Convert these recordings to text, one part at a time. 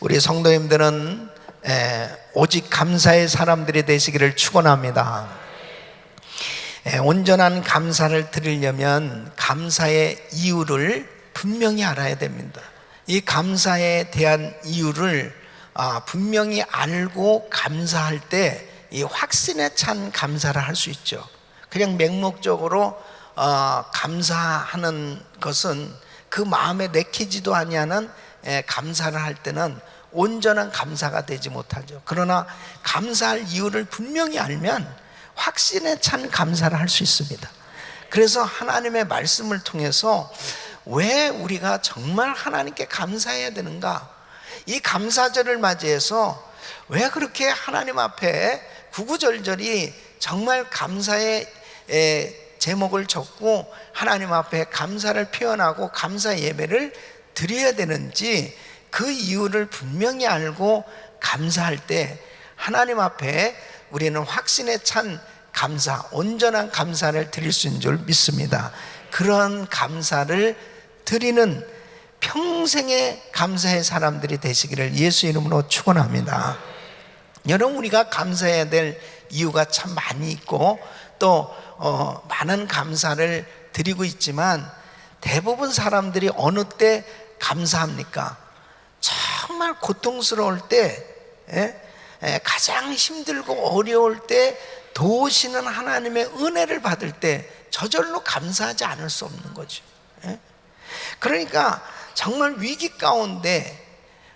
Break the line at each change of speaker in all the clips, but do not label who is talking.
우리 성도님들은 에, 오직 감사의 사람들이 되시기를 축원합니다. 에, 온전한 감사를 드리려면 감사의 이유를 분명히 알아야 됩니다. 이 감사에 대한 이유를 아, 분명히 알고 감사할 때 이 확신에 찬 감사를 할 수 있죠. 그냥 맹목적으로 어, 감사하는 것은 그 마음에 내키지도 아니하는 에, 감사를 할 때는 온전한 감사가 되지 못하죠. 그러나 감사할 이유를 분명히 알면 확신에 찬 감사를 할 수 있습니다. 그래서 하나님의 말씀을 통해서 왜 우리가 정말 하나님께 감사해야 되는가? 이 감사절을 맞이해서 왜 그렇게 하나님 앞에 구구절절히 정말 감사의 에, 제목을 적고 하나님 앞에 감사를 표현하고 감사 예배를 드려야 되는지 그 이유를 분명히 알고 감사할 때 하나님 앞에 우리는 확신에 찬 감사, 온전한 감사를 드릴 수 있는 줄 믿습니다. 그런 감사를 드리는 평생의 감사의 사람들이 되시기를 예수 이름으로 축원합니다. 여러분 우리가 감사해야 될 이유가 참 많이 있고 또 어, 많은 감사를 드리고 있지만 대부분 사람들이 어느 때 감사합니까? 정말 고통스러울 때, 예? 예, 가장 힘들고 어려울 때 도우시는 하나님의 은혜를 받을 때 저절로 감사하지 않을 수 없는 거죠. 예? 그러니까 정말 위기 가운데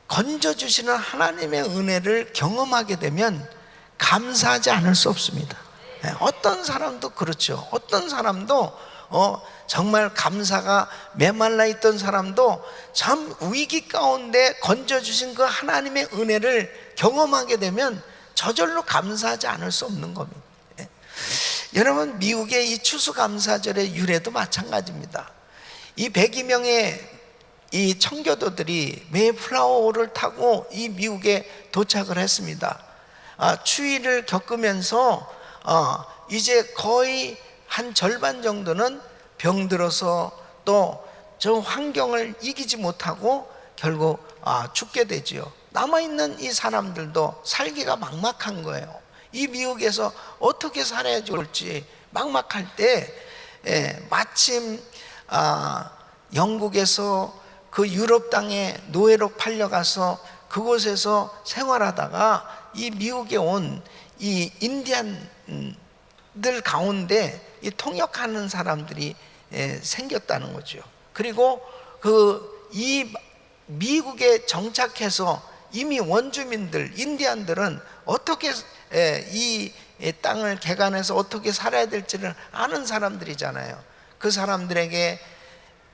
건져주시는 하나님의 은혜를 경험하게 되면 감사하지 않을 수 없습니다. 예, 어떤 사람도 그렇죠. 어떤 사람도 어, 정말 감사가 메말라 있던 사람도 참 위기 가운데 건져주신 그 하나님의 은혜를 경험하게 되면 저절로 감사하지 않을 수 없는 겁니다. 예. 여러분, 미국의 이 추수감사절의 유래도 마찬가지입니다. 이 102명의 이 청교도들이 메이플라워를 타고 이 미국에 도착을 했습니다. 아, 추위를 겪으면서 어, 이제 거의 한 절반 정도는 병들어서 또 저 환경을 이기지 못하고 결국 아, 죽게 되지요. 남아 있는 이 사람들도 살기가 막막한 거예요. 이 미국에서 어떻게 살아야 좋을지 막막할 때 예, 마침 아, 영국에서 그 유럽 땅에 노예로 팔려가서 그곳에서 생활하다가 이 미국에 온 이 인디안 들 가운데 이 통역하는 사람들이 예, 생겼다는 거죠. 그리고 그 이 미국에 정착해서 이미 원주민들 인디안들은 어떻게 예, 이 땅을 개간해서 어떻게 살아야 될지를 아는 사람들이잖아요. 그 사람들에게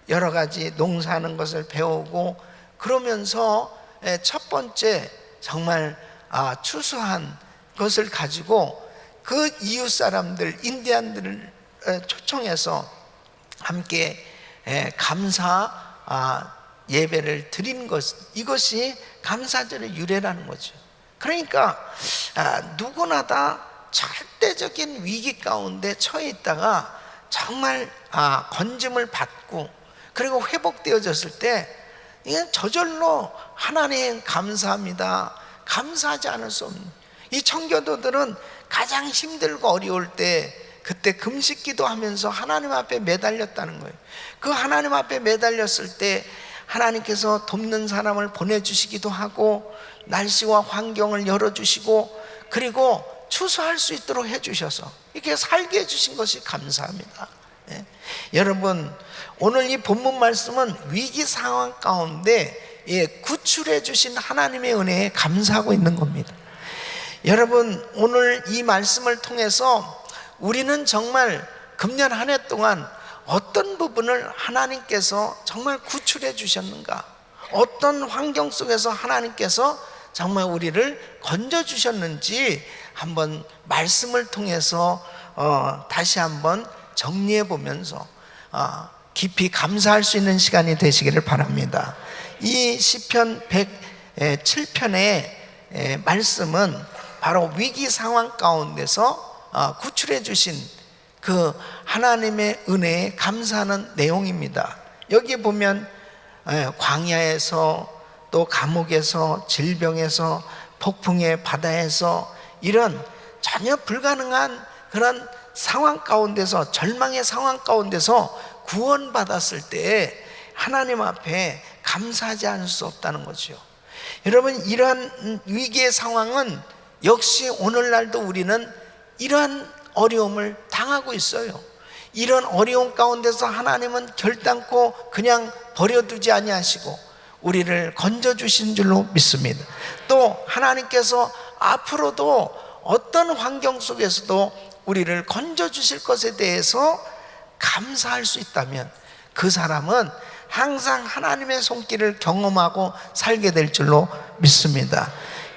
여러 가지 농사하는 것을 배우고 그러면서 예, 첫 번째 정말 아, 추수한 것을 가지고 그 이웃 사람들 인디안들을 초청해서 함께 예, 감사 아, 예배를 드린 것 이것이 감사절의 유래라는 거죠. 그러니까 아, 누구나 다 절대적인 위기 가운데 처해 있다가 정말 아, 건짐을 받고 그리고 회복되어졌을 때 이건 저절로 하나님 감사합니다. 감사하지 않을 수 없는 이 청교도들은 가장 힘들고 어려울 때 그때 금식 기도하면서 하나님 앞에 매달렸다는 거예요. 그 하나님 앞에 매달렸을 때 하나님께서 돕는 사람을 보내주시기도 하고 날씨와 환경을 열어주시고 그리고 추수할 수 있도록 해주셔서 이렇게 살게 해주신 것이 감사합니다. 예. 여러분 오늘 이 본문 말씀은 위기 상황 가운데 예, 구출해 주신 하나님의 은혜에 감사하고 있는 겁니다. 여러분 오늘 이 말씀을 통해서 우리는 정말 금년 한 해 동안 어떤 부분을 하나님께서 정말 구출해 주셨는가? 어떤 환경 속에서 하나님께서 정말 우리를 건져 주셨는지 한번 말씀을 통해서 어, 다시 한번 정리해 보면서 어, 깊이 감사할 수 있는 시간이 되시기를 바랍니다. 이 시편 107편의 말씀은 바로 위기 상황 가운데서 어, 구출해 주신 그 하나님의 은혜에 감사하는 내용입니다. 여기 보면 광야에서 또또 감옥에서 질병에서 폭풍의 바다에서 이런 전혀 불가능한 그런 상황 가운데서 절망의 상황 가운데서 구원받았을 때 하나님 앞에 감사하지 않을 수 없다는 거죠. 여러분 이러한 위기의 상황은 역시 오늘날도 우리는 이러한 어려움을 당하고 있어요. 이런 어려움 가운데서 하나님은 결단코 그냥 버려두지 아니하시고 우리를 건져 주신 줄로 믿습니다. 또 하나님께서 앞으로도 어떤 환경 속에서도 우리를 건져 주실 것에 대해서 감사할 수 있다면 그 사람은 항상 하나님의 손길을 경험하고 살게 될 줄로 믿습니다.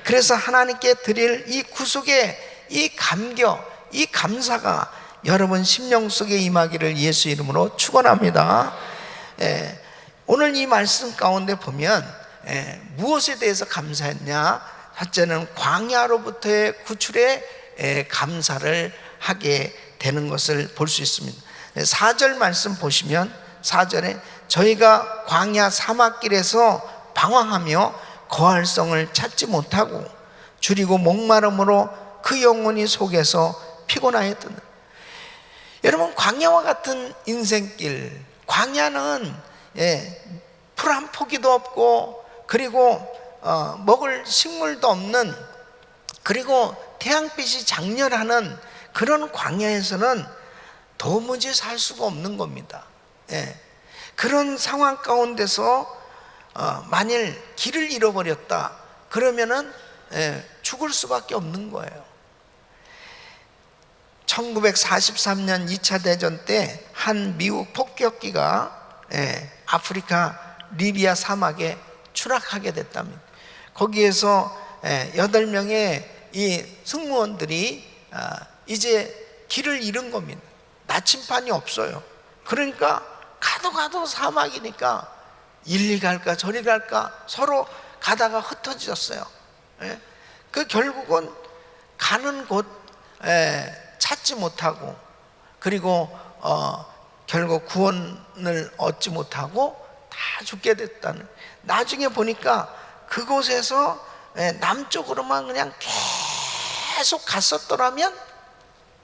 그래서 하나님께 드릴 이 구속의 이 감격, 이 감사가 여러분 심령 속에 임하기를 예수 이름으로 축원합니다. 예, 오늘 이 말씀 가운데 보면 예, 무엇에 대해서 감사했냐? 첫째는 광야로부터의 구출에 예, 감사를 하게 되는 것을 볼 수 있습니다. 4절 말씀 보시면 4절에 저희가 광야 사막길에서 방황하며 거할성을 찾지 못하고 줄이고 목마름으로 그 영혼이 속에서 피곤하였던 여러분 광야와 같은 인생길 광야는 예, 풀 한 포기도 없고 그리고 어, 먹을 식물도 없는 그리고 태양빛이 장렬하는 그런 광야에서는 도무지 살 수가 없는 겁니다. 예. 그런 상황 가운데서 어, 만일 길을 잃어버렸다 그러면은 예, 죽을 수밖에 없는 거예요. 1943년 2차 대전 때 한 미국 폭격기가 예, 아프리카 리비아 사막에 추락하게 됐답니다. 거기에서 예, 여덟 명의 이 승무원들이 아, 이제 길을 잃은 겁니다. 나침판이 없어요. 그러니까 가도 가도 사막이니까 일리 갈까 저리 갈까 서로 가다가 흩어졌어요. 예? 그 결국은 가는 곳 에, 찾지 못하고 그리고 어, 결국 구원을 얻지 못하고 다 죽게 됐다는. 나중에 보니까 그곳에서 에, 남쪽으로만 그냥 계속 갔었더라면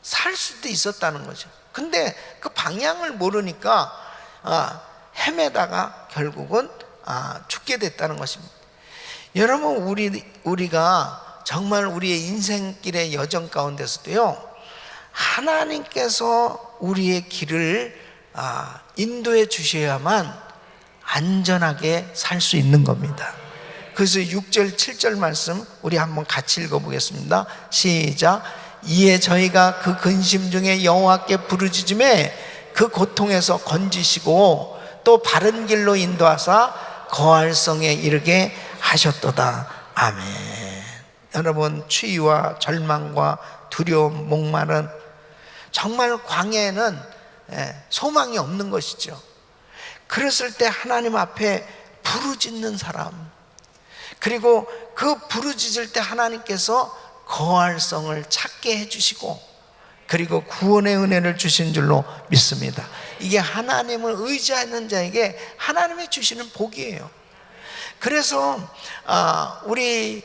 살 수도 있었다는 거죠. 근데 그 방향을 모르니까 아, 헤매다가 결국은 아, 죽게 됐다는 것입니다. 여러분 우리 우리가 정말 우리의 인생길의 여정 가운데서도요 하나님께서 우리의 길을 아, 인도해 주셔야만 안전하게 살 수 있는 겁니다. 그래서 6절, 7절 말씀 우리 한번 같이 읽어보겠습니다. 시작. 이에 저희가 그 근심 중에 여호와께 부르짖음에 그 고통에서 건지시고 또 바른 길로 인도하사 거할성에 이르게 하셨도다. 아멘. 여러분 추위와 절망과 두려움, 목마른 정말 광야에는 예, 소망이 없는 것이죠. 그랬을 때 하나님 앞에 부르짖는 사람 그리고 그 부르짖을 때 하나님께서 거할성을 찾게 해주시고 그리고 구원의 은혜를 주신 줄로 믿습니다. 이게 하나님을 의지하는 자에게 하나님이 주시는 복이에요. 그래서 아, 우리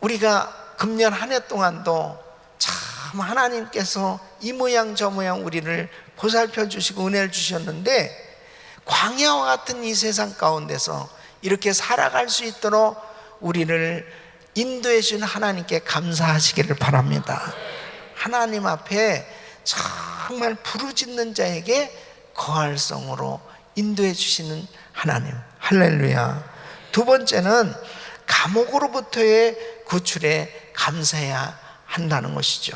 우리가 금년 한 해 동안도 참 하나님께서 이 모양 저 모양 우리를 보살펴 주시고 은혜를 주셨는데 광야와 같은 이 세상 가운데서 이렇게 살아갈 수 있도록 우리를 인도해 주신 하나님께 감사하시기를 바랍니다. 하나님 앞에 정말 부르짖는 자에게 거할성으로 인도해 주시는 하나님. 할렐루야. 두 번째는 감옥으로부터의 구출에 감사해야 한다는 것이죠.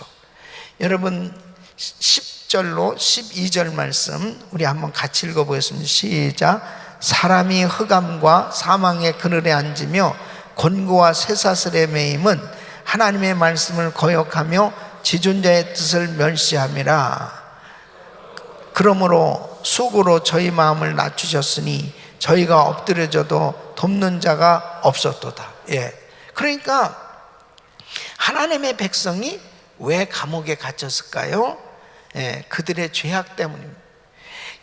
여러분 10절로 12절 말씀 우리 한번 같이 읽어 보겠습니다. 시작. 사람이 흑암과 사망의 그늘에 앉으며 곤고와 쇠사슬에 매임은 하나님의 말씀을 거역하며 지존자의 뜻을 멸시함이라. 그러므로 수고로 저희 마음을 낮추셨으니 저희가 엎드려져도 돕는 자가 없었도다. 예. 그러니까 하나님의 백성이 왜 감옥에 갇혔을까요? 예, 그들의 죄악 때문입니다.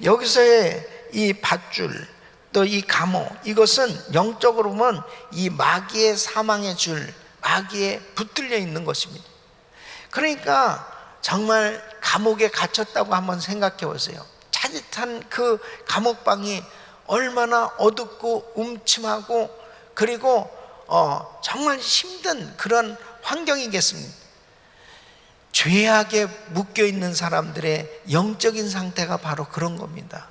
여기서의 이 밧줄, 또 이 감옥 이것은 영적으로 보면 이 마귀의 사망의 줄 마귀에 붙들려 있는 것입니다. 그러니까 정말 감옥에 갇혔다고 한번 생각해 보세요. 짜릿한 그 감옥방이 얼마나 어둡고 음침하고 그리고 어, 정말 힘든 그런 환경이겠습니까? 죄악에 묶여 있는 사람들의 영적인 상태가 바로 그런 겁니다.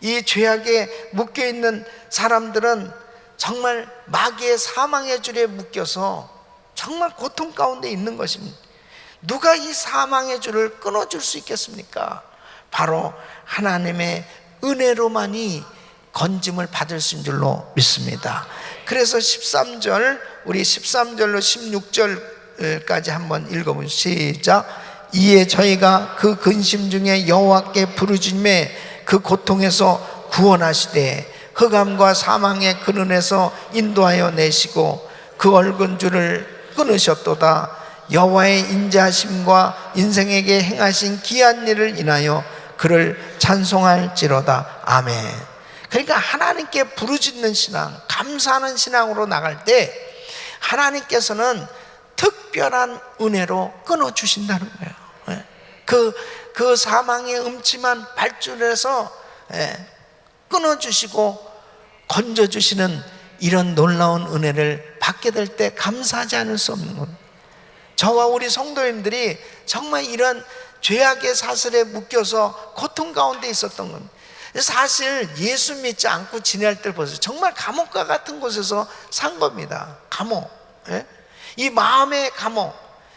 이 죄악에 묶여 있는 사람들은 정말 마귀의 사망의 줄에 묶여서 정말 고통 가운데 있는 것입니다. 누가 이 사망의 줄을 끊어줄 수 있겠습니까? 바로 하나님의 은혜로만이 건짐을 받을 수 있는 줄로 믿습니다. 그래서 13절, 우리 13절로 16절까지 한번 읽어보시죠. 시작. 이에 저희가 그 근심 중에 여호와께 부르짖매 그 고통에서 구원하시되 흑암과 사망의 근원에서 인도하여 내시고 그 얼근 줄을 끊으셨도다. 여호와의 인자하심과 인생에게 행하신 귀한 일을 인하여 그를 찬송할지로다. 아멘. 그러니까 하나님께 부르짖는 신앙, 감사하는 신앙으로 나갈 때 하나님께서는 특별한 은혜로 끊어 주신다는 거예요. 예. 그, 그 사망의 음침한 발줄에서 예, 끊어 주시고 건져 주시는 이런 놀라운 은혜를 받게 될 때 감사하지 않을 수 없는 겁니다. 저와 우리 성도님들이 정말 이런 죄악의 사슬에 묶여서 고통 가운데 있었던 겁니다. 사실 예수 믿지 않고 지낼 때를 보세요. 정말 감옥과 같은 곳에서 산 겁니다. 감옥. 예? 이 마음의 감옥.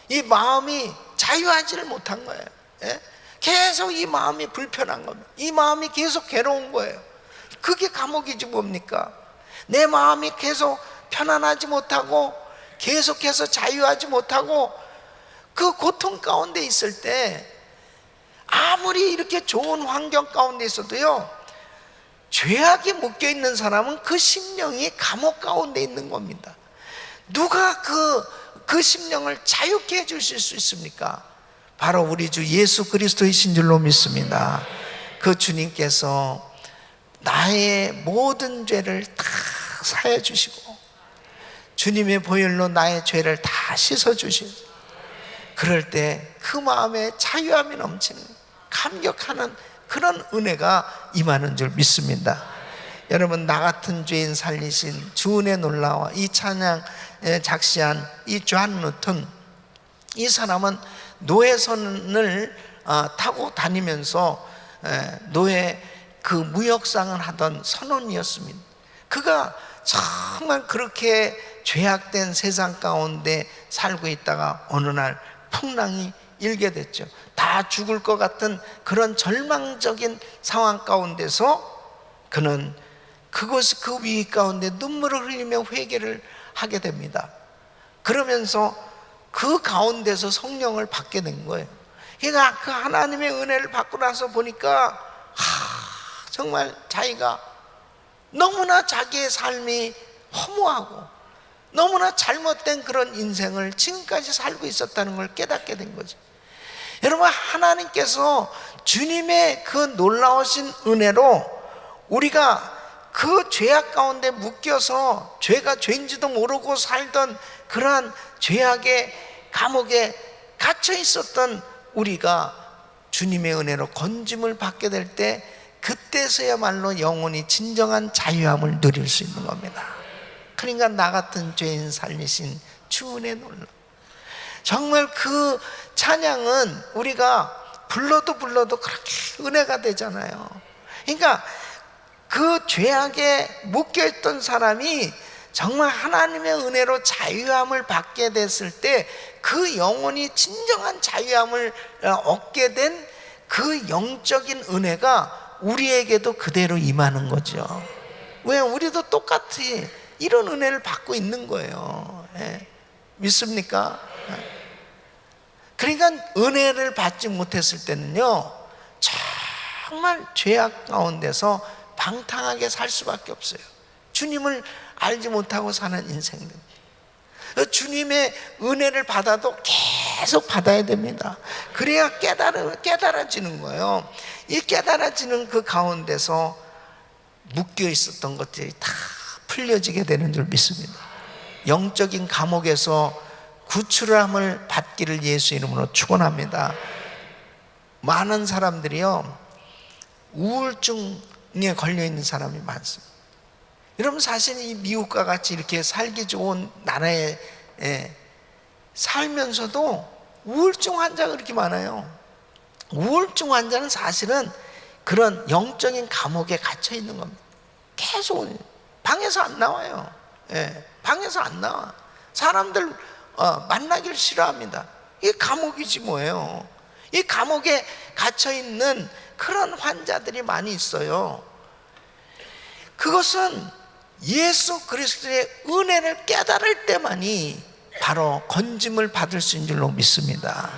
이 마음이 자유하지를 못한 거예요. 예? 계속 이 마음이 불편한 겁니다. 이 마음이 계속 괴로운 거예요. 그게 감옥이지 뭡니까? 내 마음이 계속 편안하지 못하고 계속해서 자유하지 못하고 그 고통 가운데 있을 때 아무리 이렇게 좋은 환경 가운데 있어도요 죄악에 묶여 있는 사람은 그 심령이 감옥 가운데 있는 겁니다. 누가 그, 그 심령을 자유케 해 주실 수 있습니까? 바로 우리 주 예수 그리스도이신 줄로 믿습니다. 그 주님께서 나의 모든 죄를 다 사해 주시고 주님의 보혈로 나의 죄를 다 씻어 주시고 그럴 때 그 마음에 자유함이 넘치는 감격하는 그런 은혜가 임하는 줄 믿습니다. 여러분 나 같은 죄인 살리신 주은혜 놀라와 이 찬양 작시한 이존 루튼 이 사람은 노예선을 어, 타고 다니면서 노예 그 무역상을 하던 선원이었습니다. 그가 정말 그렇게 죄악된 세상 가운데 살고 있다가 어느 날 풍랑이 일게 됐죠. 다 죽을 것 같은 그런 절망적인 상황 가운데서 그는 그곳 그 위기 가운데 눈물을 흘리며 회개를 하게 됩니다. 그러면서 그 가운데서 성령을 받게 된 거예요. 그러니까 그 하나님의 은혜를 받고 나서 보니까 하, 정말 자기가 너무나 자기의 삶이 허무하고 너무나 잘못된 그런 인생을 지금까지 살고 있었다는 걸 깨닫게 된 거죠. 여러분, 하나님께서 주님의 그 놀라우신 은혜로 우리가 그 죄악 가운데 묶여서 죄가 죄인지도 모르고 살던 그러한 죄악의 감옥에 갇혀 있었던 우리가 주님의 은혜로 건짐을 받게 될때 그때서야말로 영혼이 진정한 자유함을 누릴 수 있는 겁니다. 그러니까 나 같은 죄인 살리신 주은혜 놀라. 정말 그 찬양은 우리가 불러도 불러도 그렇게 은혜가 되잖아요. 그러니까 그 죄악에 묶여있던 사람이 정말 하나님의 은혜로 자유함을 받게 됐을 때 그 영혼이 진정한 자유함을 얻게 된 그 영적인 은혜가 우리에게도 그대로 임하는 거죠. 왜? 우리도 똑같이 이런 은혜를 받고 있는 거예요. 예. 믿습니까? 예. 그러니까 은혜를 받지 못했을 때는요, 정말 죄악 가운데서 방탕하게 살 수밖에 없어요. 주님을 알지 못하고 사는 인생들. 주님의 은혜를 받아도 계속 받아야 됩니다. 그래야 깨달아, 깨달아지는 거예요. 이 깨달아지는 그 가운데서 묶여 있었던 것들이 다 풀려지게 되는 줄 믿습니다. 영적인 감옥에서 구출함을 받기를 예수 이름으로 축원합니다. 많은 사람들이요 우울증에 걸려 있는 사람이 많습니다. 여러분 사실 이 미국과 같이 이렇게 살기 좋은 나라에 예, 살면서도 우울증 환자가 그렇게 많아요. 우울증 환자는 사실은 그런 영적인 감옥에 갇혀 있는 겁니다. 계속 방에서 안 나와요. 예, 방에서 안 나와. 사람들 어, 만나기를 싫어합니다. 이게 감옥이지 뭐예요. 이 감옥에 갇혀 있는 그런 환자들이 많이 있어요. 그것은 예수 그리스도의 은혜를 깨달을 때만이 바로 건짐을 받을 수 있는 줄로 믿습니다.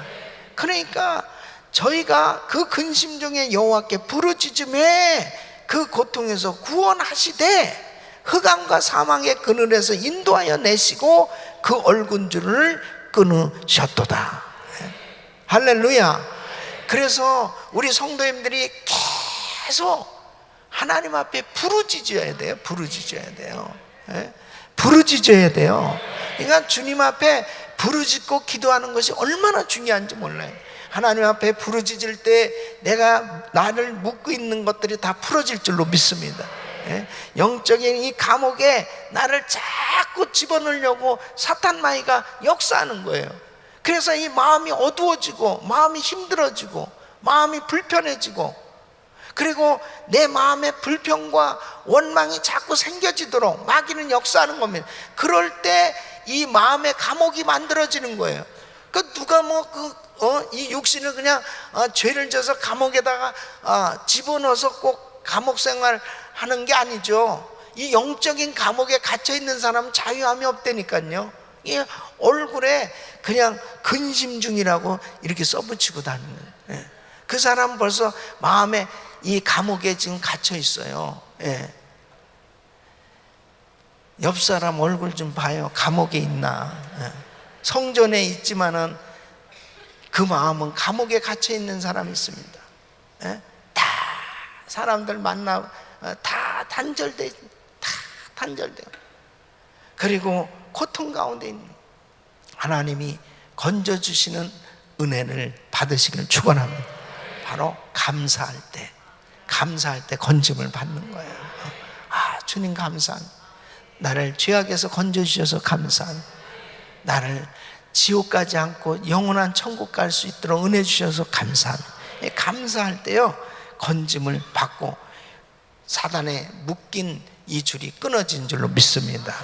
그러니까 저희가 그 근심 중에 여호와께 부르짖음에 그 고통에서 구원하시되 흑암과 사망의 그늘에서 인도하여 내시고 그 얼굴줄을 끊으셨도다. 할렐루야. 그래서 우리 성도님들이 계속 하나님 앞에 부르짖어야 돼요. 부르짖어야 돼요. 예? 부르짖어야 돼요. 그러니까 주님 앞에 부르짖고 기도하는 것이 얼마나 중요한지 몰라요. 하나님 앞에 부르짖을 때 내가 나를 묶고 있는 것들이 다 풀어질 줄로 믿습니다. 예? 영적인 이 감옥에 나를 자꾸 집어넣으려고 사탄 마이가 역사하는 거예요. 그래서 이 마음이 어두워지고 마음이 힘들어지고 마음이 불편해지고 그리고 내 마음의 불평과 원망이 자꾸 생겨지도록 마귀는 역사하는 겁니다. 그럴 때 이 마음의 감옥이 만들어지는 거예요. 그 누가 뭐그 어, 이 육신을 그냥 어, 죄를 져서 감옥에다가 어, 집어넣어서 꼭 감옥 생활 하는 게 아니죠. 이 영적인 감옥에 갇혀 있는 사람은 자유함이 없다니까요. 이 얼굴에 그냥 근심 중이라고 이렇게 써붙이고 다니는. 예. 그 사람 벌써 마음에 이 감옥에 지금 갇혀 있어요. 예. 옆 사람 얼굴 좀 봐요. 감옥에 있나? 예. 성전에 있지만은 그 마음은 감옥에 갇혀 있는 사람이 있습니다. 예? 다 사람들 만나 어, 다 단절돼, 다 단절돼. 그리고 고통 가운데 있는 하나님이 건져 주시는 은혜를 받으시기를 축원합니다. 바로 감사할 때, 감사할 때 건짐을 받는 거예요. 아 주님 감사. 나를 죄악에서 건져 주셔서 감사. 나를 지옥 가지 않고 영원한 천국 갈 수 있도록 은혜 주셔서 감사합니다. 감사할 때요 건짐을 받고 사단에 묶인 이 줄이 끊어진 줄로 믿습니다.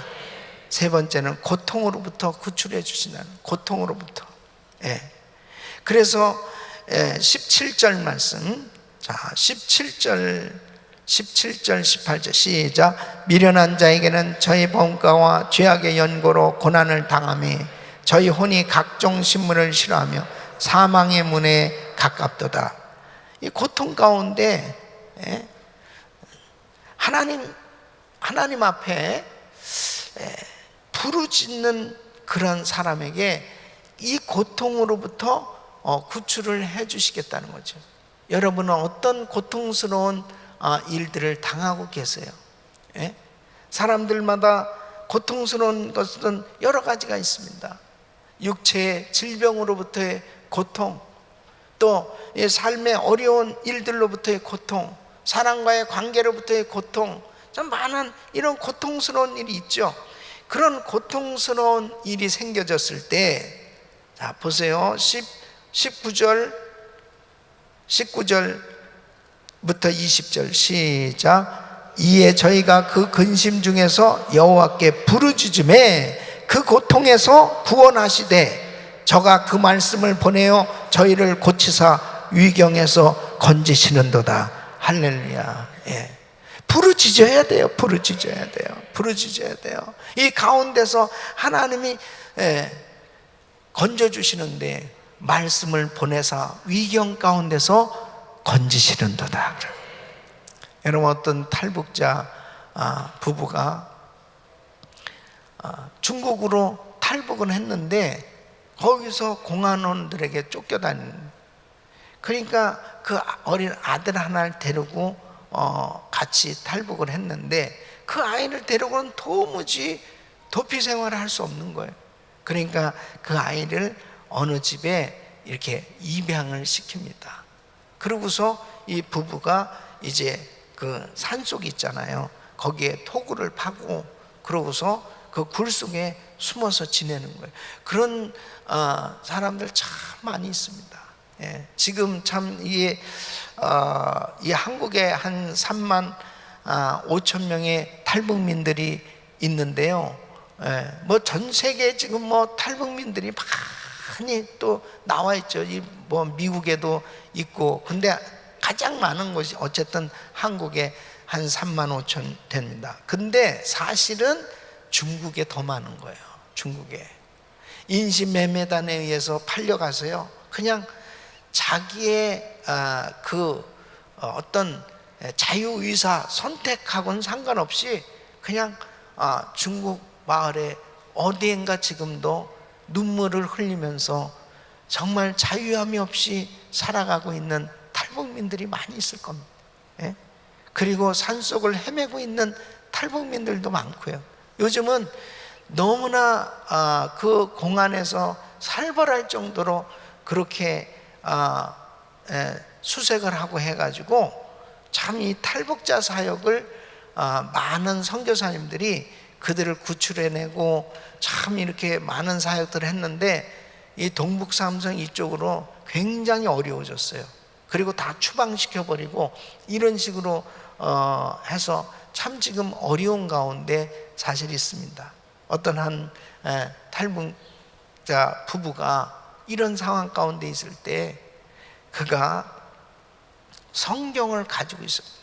세 번째는 고통으로부터 구출해 주시는 고통으로부터. 예. 그래서 17절 말씀. 자, 17절 17절 18절 시작 미련한 자에게는 저희 범가와 죄악의 연고로 고난을 당함이 저희 혼이 각종 신문을 싫어하며 사망의 문에 가깝도다. 이 고통 가운데 예? 하나님 하나님 앞에 예, 부르짖는 그런 사람에게 이 고통으로부터 어, 구출을 해 주시겠다는 거죠. 여러분은 어떤 고통스러운 어, 일들을 당하고 계세요. 예? 사람들마다 고통스러운 것은 여러 가지가 있습니다. 육체의 질병으로부터의 고통, 또 삶의 어려운 일들로부터의 고통, 사랑과의 관계로부터의 고통, 참 많은 이런 고통스러운 일이 있죠. 그런 고통스러운 일이 생겨졌을 때, 자, 보세요. 10, 19절, 19절 부터 20절 시작. 이에 저희가 그 근심 중에서 여호와께 부르짖음에 그 고통에서 구원하시되 저가 그 말씀을 보내어 저희를 고치사 위경에서 건지시는도다. 할렐루야. 예. 부르짖어야 돼요. 부르짖어야 돼요. 부르짖어야 돼요. 이 가운데서 하나님이 예, 건져 주시는데 말씀을 보내사 위경 가운데서 건지시는도다. 여러분 어떤 탈북자 아, 부부가 아, 중국으로 탈북을 했는데 거기서 공안원들에게 쫓겨다니는 그러니까 그 어린 아들 하나를 데리고 어, 같이 탈북을 했는데 그 아이를 데리고는 도무지 도피 생활을 할 수 없는 거예요. 그러니까 그 아이를 어느 집에 이렇게 입양을 시킵니다. 그러고서 이 부부가 이제 그 산속 있잖아요. 거기에 토구를 파고 그러고서 그 굴 속에 숨어서 지내는 거예요. 그런 어, 사람들 참 많이 있습니다. 예, 지금 참 이, 어, 이 한국에 한 3만 아, 5천 명의 탈북민들이 있는데요. 예, 뭐전 세계 지금 뭐 탈북민들이 많이 또 나와 있죠. 이 뭐 미국에도 있고, 근데 가장 많은 곳이 어쨌든 한국에 한 3만 5천 됩니다. 근데 사실은 중국에 더 많은 거예요. 중국에. 인신매매단에 의해서 팔려가서요. 그냥 자기의 아, 그 어, 어떤 자유의사 선택하고는 상관없이 그냥 아, 중국 마을에 어디엔가 지금도 눈물을 흘리면서 정말 자유함이 없이 살아가고 있는 탈북민들이 많이 있을 겁니다. 예? 그리고 산속을 헤매고 있는 탈북민들도 많고요. 요즘은 너무나 아, 그 공안에서 살벌할 정도로 그렇게 아, 에, 수색을 하고 해가지고 참 이 탈북자 사역을 아, 많은 선교사님들이 그들을 구출해내고 참 이렇게 많은 사역들을 했는데 이 동북 삼성 이쪽으로 굉장히 어려워졌어요. 그리고 다 추방시켜 버리고 이런 식으로 어, 해서 참 지금 어려운 가운데 사실 있습니다. 어떤 한 에, 탈북자 부부가 이런 상황 가운데 있을 때 그가 성경을 가지고 있습니다.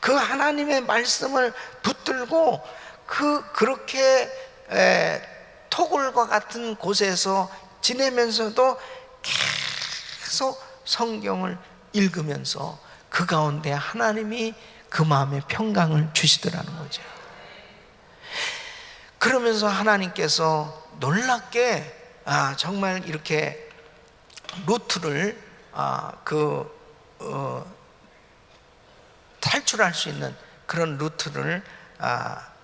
그 하나님의 말씀을 붙들고 그 그렇게 에, 토굴과 같은 곳에서 지내면서도 계속 성경을 읽으면서 그 가운데 하나님이 그 마음에 평강을 주시더라는 거죠. 그러면서 하나님께서 놀랍게 아, 정말 이렇게 루트를 아, 그 어, 탈출할 수 있는 그런 루트를 아,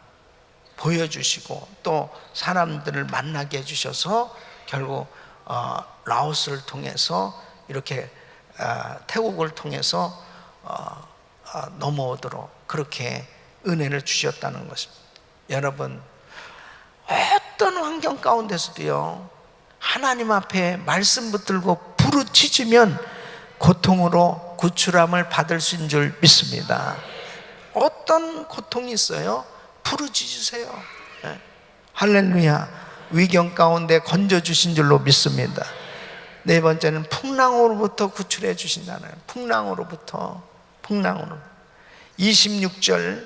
보여주시고 또 사람들을 만나게 해주셔서 결국 어, 라오스를 통해서 이렇게 어, 태국을 통해서 어, 어, 넘어오도록 그렇게 은혜를 주셨다는 것입니다. 여러분 어떤 환경 가운데서도요 하나님 앞에 말씀 붙들고 부르짖으면 고통으로 구출함을 받을 수 있는 줄 믿습니다. 어떤 고통이 있어요? 부르짖으세요. 네. 할렐루야. 위경 가운데 건져 주신 줄로 믿습니다. 네 번째는 풍랑으로부터 구출해 주신다는 풍랑으로부터 풍랑으로 26절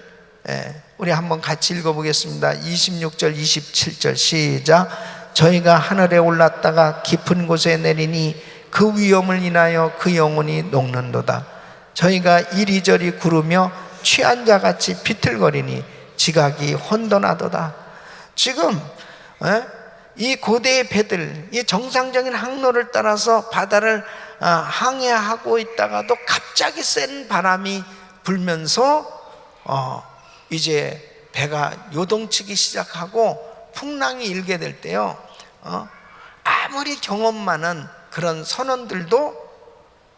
예, 우리 한번 같이 읽어 보겠습니다. 26절 27절 시작 저희가 하늘에 올랐다가 깊은 곳에 내리니 그 위험을 인하여 그 영혼이 녹는도다 저희가 이리저리 구르며 취한 자 같이 비틀거리니 지각이 혼돈하도다 지금 예? 이 고대의 배들, 이 정상적인 항로를 따라서 바다를 아, 항해하고 있다가도 갑자기 센 바람이 불면서 어, 이제 배가 요동치기 시작하고 풍랑이 일게 될 때요. 어, 아무리 경험 많은 그런 선원들도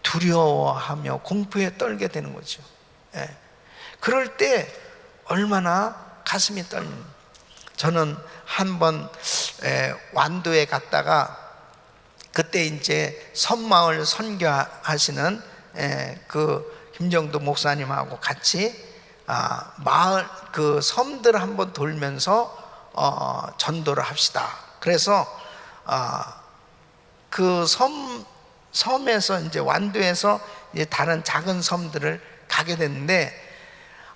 두려워하며 공포에 떨게 되는 거죠. 예. 그럴 때 얼마나 가슴이 떨는. 저는 한 번 완도에 갔다가 그때 이제 섬마을 선교하시는 그 김정도 목사님하고 같이 아, 마을 그 섬들 한번 돌면서 어, 전도를 합시다. 그래서 아, 그섬 섬에서 이제 완도에서 이제 다른 작은 섬들을 가게 됐는데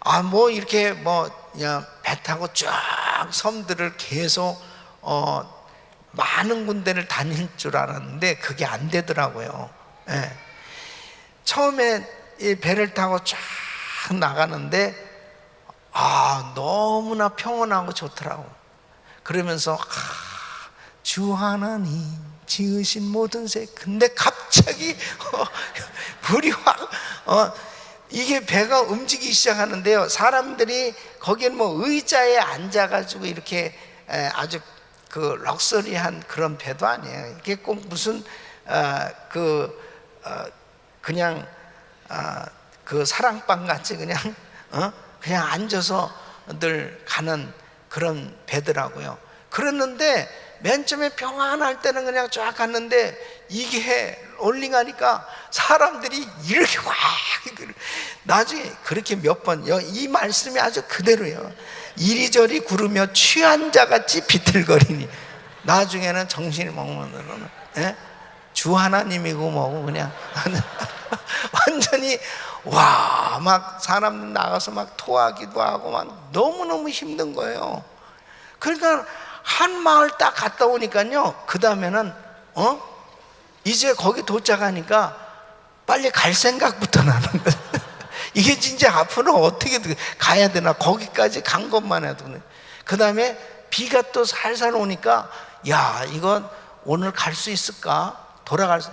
아 뭐 이렇게 뭐 그냥 배 타고 쫙 섬들을 계속 어, 많은 군데를 다닐 줄 알았는데 그게 안 되더라고요. 예. 처음에 이 배를 타고 쫙 나가는데 아 너무나 평온하고 좋더라고. 그러면서 아, 주 하나님 지으신 모든 새 근데 갑자기 어, 불이 확 어, 이게 배가 움직이기 시작하는데요. 사람들이 거기는 뭐 의자에 앉아가지고 이렇게 에, 아주 그 럭셔리한 그런 배도 아니에요. 이게 꼭 무슨 어, 그 어, 그냥 어, 그 사랑방 같이 그냥 어? 그냥 앉아서 늘 가는 그런 배더라고요. 그랬는데 맨 처음에 평안할 때는 그냥 쫙 갔는데 이게 올링하니까 사람들이 이렇게 와 나중에 그렇게 몇 번 이 말씀이 아주 그대로예요. 이리저리 구르며 취한 자같이 비틀거리니 나중에는 정신이 멍멍으로는 예? 주 하나님이고 뭐고 그냥 완전히 와 막 사람들 나가서 막 토하기도 하고 막 너무너무 힘든 거예요. 그러니까 한 마을 딱 갔다 오니까요. 그 다음에는 어 이제 거기 도착하니까 빨리 갈 생각부터 나는 거예요. 이게 진짜 앞으로 어떻게 가야 되나 거기까지 간 것만 해도 그 다음에 비가 또 살살 오니까 야 이건 오늘 갈 수 있을까 돌아갈 수...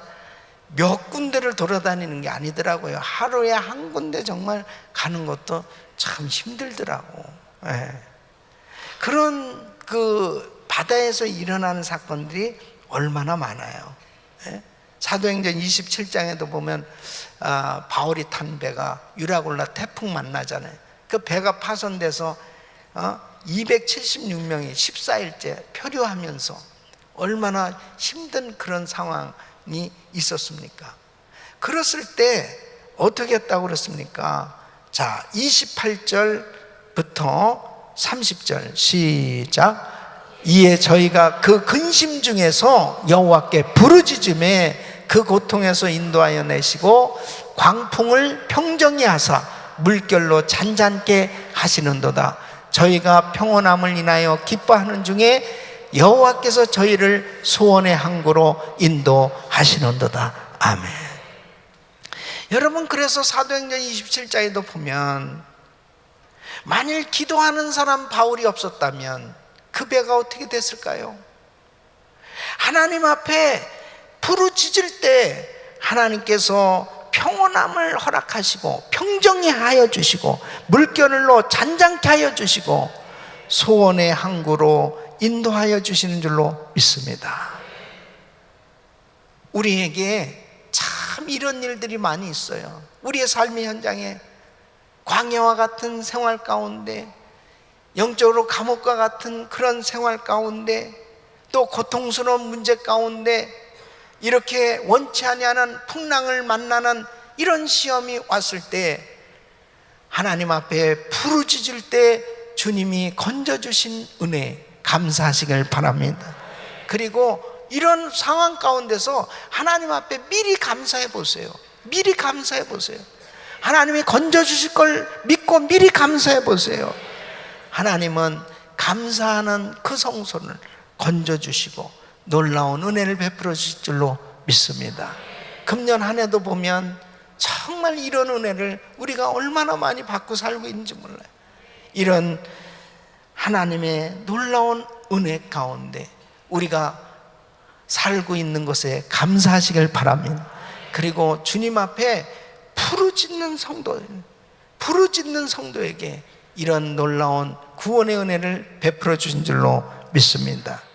몇 군데를 돌아다니는 게 아니더라고요. 하루에 한 군데 정말 가는 것도 참 힘들더라고. 예. 그런 그 바다에서 일어나는 사건들이 얼마나 많아요. 예? 사도행전 27장에도 보면 아, 바울이 탄 배가 유라굴라 태풍 만나잖아요. 그 배가 파손돼서 어? 276명이 14일째 표류하면서 얼마나 힘든 그런 상황이 있었습니까? 그랬을 때 어떻게 했다고 그랬습니까? 자, 28절부터 30절 시작. 이에 저희가 그 근심 중에서 여호와께 부르짖음에 그 고통에서 인도하여 내시고 광풍을 평정히 하사 물결로 잔잔케 하시는도다. 저희가 평온함을 인하여 기뻐하는 중에 여호와께서 저희를 소원의 항구로 인도하시는도다. 아멘. 여러분 그래서 사도행전 27장에도 보면 만일 기도하는 사람 바울이 없었다면 그 배가 어떻게 됐을까요? 하나님 앞에 부르짖을 때 하나님께서 평온함을 허락하시고 평정히 하여 주시고 물결로 잔잔케 하여 주시고 소원의 항구로 인도하여 주시는 줄로 믿습니다. 우리에게 참 이런 일들이 많이 있어요. 우리의 삶의 현장에 광야와 같은 생활 가운데 영적으로 감옥과 같은 그런 생활 가운데 또 고통스러운 문제 가운데 이렇게 원치 아니하는 풍랑을 만나는 이런 시험이 왔을 때 하나님 앞에 부르짖을 때 주님이 건져 주신 은혜 감사하시길 바랍니다. 그리고 이런 상황 가운데서 하나님 앞에 미리 감사해 보세요. 미리 감사해 보세요. 하나님이 건져 주실 걸 믿고 미리 감사해 보세요. 하나님은 감사하는 그 성소를 건져 주시고 놀라운 은혜를 베풀어 주실 줄로 믿습니다. 금년 한 해도 보면 정말 이런 은혜를 우리가 얼마나 많이 받고 살고 있는지 몰라요. 이런 하나님의 놀라운 은혜 가운데 우리가 살고 있는 것에 감사하시길 바랍니다. 그리고 주님 앞에 부르짖는 성도, 부르짖는 성도에게 이런 놀라운 구원의 은혜를 베풀어 주신 줄로 믿습니다.